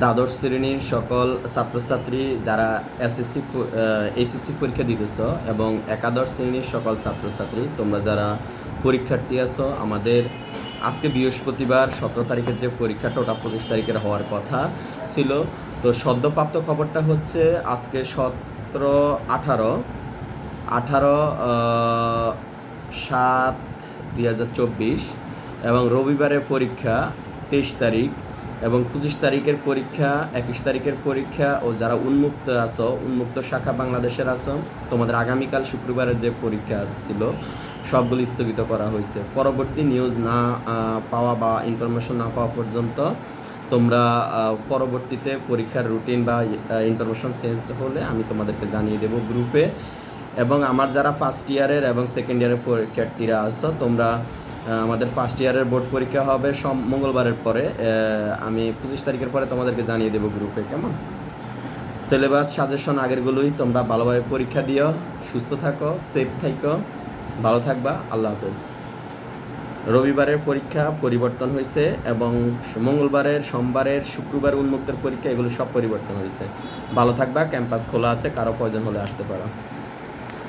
দ্বাদশ শ্রেণির সকল ছাত্রছাত্রী যারা এসএসসি এইচএসসি পরীক্ষা দিতেছ এবং একাদশ শ্রেণির সকল ছাত্রছাত্রী, তোমরা যারা পরীক্ষার্থী আছো, আমাদের আজকে বৃহস্পতিবার সতেরো তারিখের যে পরীক্ষাটা ওটা পঁচিশ তারিখের হওয়ার কথা ছিল। তো সদ্যপ্রাপ্ত খবরটা হচ্ছে আজকে সতেরো আঠারো আঠারো সাত দুই এবং রবিবারের পরীক্ষা তেইশ তারিখ এবং পঁচিশ তারিখের পরীক্ষা, একুশ তারিখের পরীক্ষা ও যারা উন্মুক্ত আছো, উন্মুক্ত শাখা বাংলাদেশের আছো, তোমাদের আগামীকাল শুক্রবারের যে পরীক্ষা ছিল, সবগুলি স্থগিত করা হয়েছে। পরবর্তী নিউজ না পাওয়া বা ইনফরমেশন না পাওয়া পর্যন্ত তোমরা পরবর্তীতে পরীক্ষার রুটিন বা ইনফরমেশন চেঞ্জ হলে আমি তোমাদেরকে জানিয়ে দেবো গ্রুপে এবং আমার যারা ফার্স্ট ইয়ারের এবং সেকেন্ড ইয়ারের পরীক্ষার্থীরা আছো, তোমরা আমাদের ফার্স্ট ইয়ারের বোর্ড পরীক্ষা হবে সম, মঙ্গলবারের পরে। আমি পঁচিশ তারিখের পরে তোমাদেরকে জানিয়ে দেবো গ্রুপে কেমন? সিলেবাস সাজেশন আগেরগুলোই তোমরা ভালোভাবে পরীক্ষা দিও, সুস্থ থাকো সেফ থাকো, ভালো থাকবা, আল্লাহ হাফেজ। রবিবারের পরীক্ষা পরিবর্তন হয়েছে এবং মঙ্গলবারের, সোমবারের, শুক্রবার উন্মুক্তের পরীক্ষা, এগুলো সব পরিবর্তন হয়েছে। ভালো থাকবা ক্যাম্পাস খোলা আছে, কারও প্রয়োজন হলে আসতে পারো।